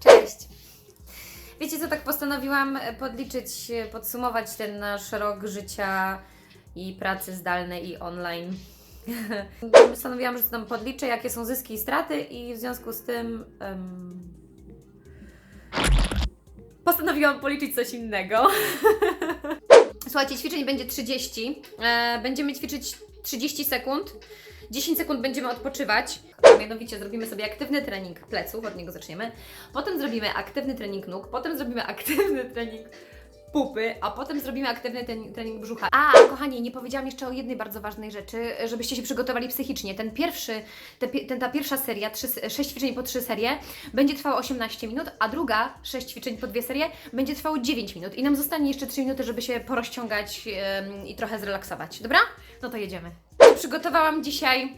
Cześć! Wiecie co, tak postanowiłam e, podliczyć, e, podsumować ten nasz rok życia i pracy zdalnej i online. Postanowiłam, że tam podliczę, jakie są zyski i straty i w związku z tym em, postanowiłam policzyć coś innego. Słuchajcie, ćwiczeń będzie 30. E, będziemy ćwiczyć 30 sekund. 10 sekund będziemy odpoczywać. Mianowicie zrobimy sobie aktywny trening pleców, od niego zaczniemy. Potem zrobimy aktywny trening nóg, potem zrobimy aktywny trening pupy, a potem zrobimy aktywny ten, trening brzucha. A, kochani, nie powiedziałam jeszcze o jednej bardzo ważnej rzeczy, żebyście się przygotowali psychicznie. Ten pierwszy, te, ten, ta pierwsza seria, 6 ćwiczeń po 3 serie, będzie trwała 18 minut, a druga 6 ćwiczeń po 2 serie będzie trwało 9 minut. I nam zostanie jeszcze 3 minuty, żeby się porozciągać em, i trochę zrelaksować. Dobra? No to jedziemy. Przygotowałam dzisiaj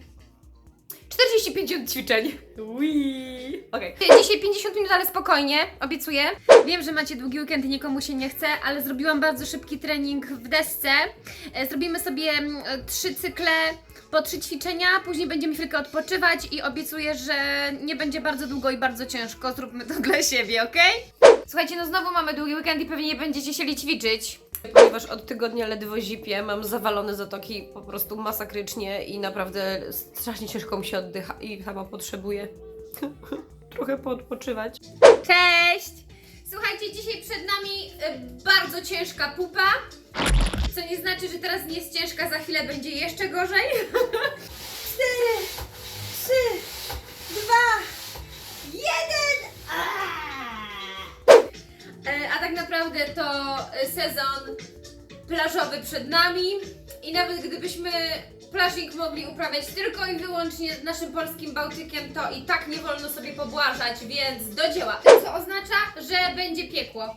45 ćwiczeń. Ui. Okej. Dzisiaj 50 minut, ale spokojnie, obiecuję. Wiem, że macie długi weekend i nikomu się nie chce, ale zrobiłam bardzo szybki trening w desce. E, Zrobimy sobie mm, e, trzy cykle po trzy ćwiczenia, później będziemy chwilkę odpoczywać i obiecuję, że nie będzie bardzo długo i bardzo ciężko. Zróbmy to dla siebie, ok? Słuchajcie, no znowu mamy długi weekend i pewnie nie będziecie chcieli ćwiczyć. Ponieważ od tygodnia ledwo zipię, mam zawalone zatoki po prostu masakrycznie i naprawdę strasznie ciężko mi się oddycha i sama potrzebuję trochę poodpoczywać. Cześć! Słuchajcie, dzisiaj przed nami y, bardzo ciężka pupa. Co nie znaczy, że teraz nie jest ciężka, za chwilę będzie jeszcze gorzej. tak naprawdę to e, sezon plażowy przed nami i nawet gdybyśmy plażing mogli uprawiać tylko i wyłącznie naszym polskim Bałtykiem, to i tak nie wolno sobie pobłażać, więc do dzieła. Co oznacza, że będzie piekło.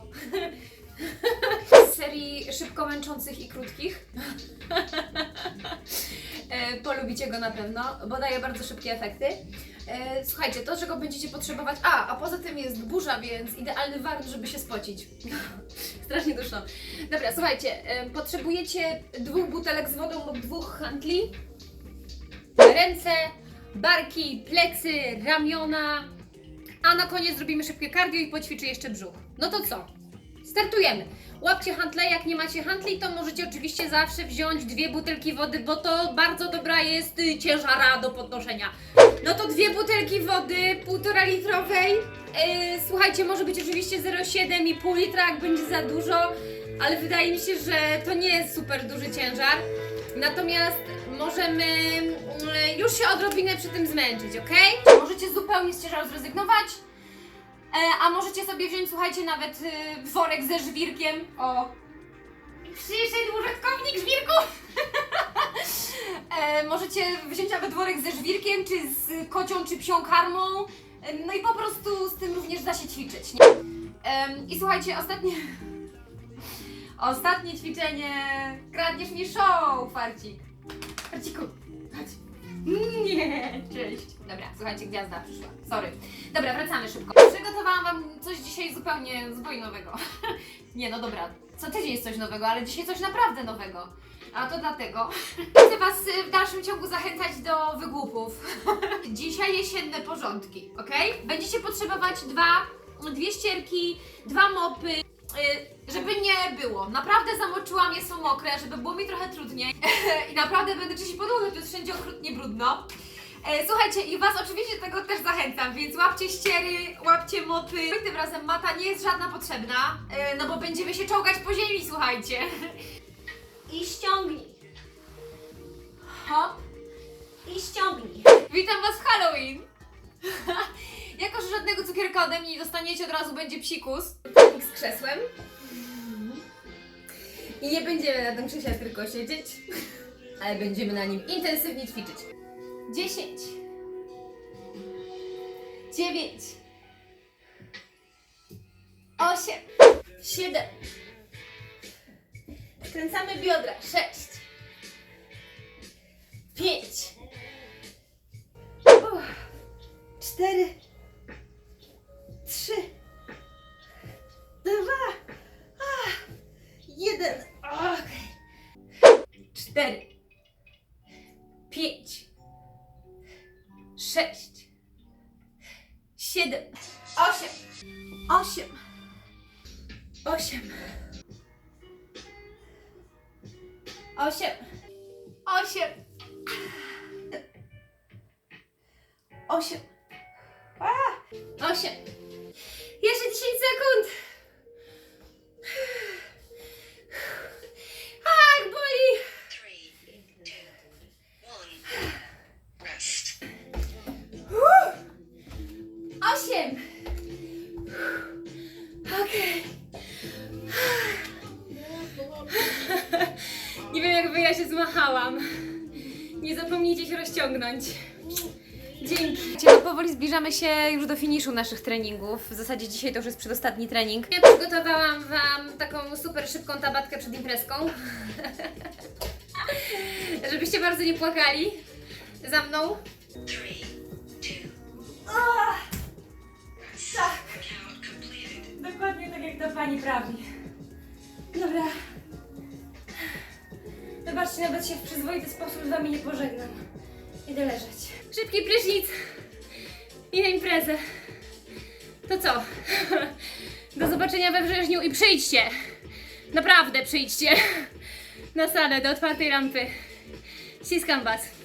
Z serii szybko męczących i krótkich. E, Polubicie go na pewno, bo daje bardzo szybkie efekty. E, Słuchajcie, to czego będziecie potrzebować. A, a poza tym jest burza, więc idealny warun, żeby się spocić. Strasznie duszno. Dobra, słuchajcie, e, potrzebujecie dwóch butelek z wodą lub dwóch handli. Ręce, barki, plecy, ramiona. A na koniec zrobimy szybkie cardio i poćwiczy jeszcze brzuch. No to co? Startujemy. Łapcie hantle, jak nie macie hantli, to możecie oczywiście zawsze wziąć dwie butelki wody, bo to bardzo dobra jest y, ciężara do podnoszenia. No to dwie butelki wody, półtora litrowej. Yy, słuchajcie, może być oczywiście 0,7,5 litra, jak będzie za dużo, ale wydaje mi się, że to nie jest super duży ciężar. Natomiast możemy mm, już się odrobinę przy tym zmęczyć, ok? Możecie zupełnie z ciężaru zrezygnować. E, a możecie sobie wziąć, słuchajcie, nawet y, worek ze żwirkiem. O! Przyszedł użytkownik żwirków! e, możecie wziąć nawet worek ze żwirkiem, czy z kocią, czy psią karmą. E, No i po prostu z tym również da się ćwiczyć. Nie? Em, I słuchajcie, ostatnie. Ostatnie ćwiczenie. Kradniesz mi show, farcik. Farciku, chodź. Nie, cześć. Dobra, słuchajcie, gwiazda przyszła. Sorry. Dobra, wracamy szybko. Przygotowałam Wam coś dzisiaj zupełnie, zupełnie nowego. Nie, no dobra, co tydzień jest coś nowego, ale dzisiaj coś naprawdę nowego. A to dlatego chcę Was y, w dalszym ciągu zachęcać do wygłupów. Dzisiaj jesienne porządki, ok? Będziecie potrzebować dwa, dwie ścierki, dwa mopy, y, żeby nie było. Naprawdę zamoczyłam je, są mokre, żeby było mi trochę trudniej. I naprawdę będę czyścić podłogę, to jest wszędzie okrutnie brudno. E, Słuchajcie, i Was oczywiście do tego też zachęcam, więc łapcie ściery, łapcie mopy. Tym razem mata nie jest żadna potrzebna, e, no bo będziemy się czołgać po ziemi, słuchajcie. I ściągnij. Hop. I ściągnij. Witam Was w Halloween. jako, że żadnego cukierka ode mnie nie dostaniecie, od razu będzie psikus. Technik z krzesłem. I nie będziemy na tym krześle tylko siedzieć, ale będziemy na nim intensywnie ćwiczyć. 10 9 8 7 Skręcamy biodra. 6 5 4 5 sześć, siedem, osiem, osiem, osiem, osiem, osiem, osiem, osiem. Jeszcze 10 sekund. Nie wiem jakby ja się zmachałam. Nie zapomnijcie się rozciągnąć. Dzięki. No, powoli zbliżamy się już do finiszu naszych treningów. W zasadzie dzisiaj to już jest przedostatni trening. Ja przygotowałam Wam taką super szybką tabatkę przed imprezką. Żebyście bardzo nie płakali. Za mną. Three, two, tak jak to pani prawi. Dobra. Wybaczcie, nawet się w przyzwoity sposób z wami nie pożegnam. Idę leżeć. Szybki prysznic i na imprezę. To co? Do zobaczenia we wrześniu i przyjdźcie. Naprawdę przyjdźcie. Na salę do otwartej rampy. Ściskam was.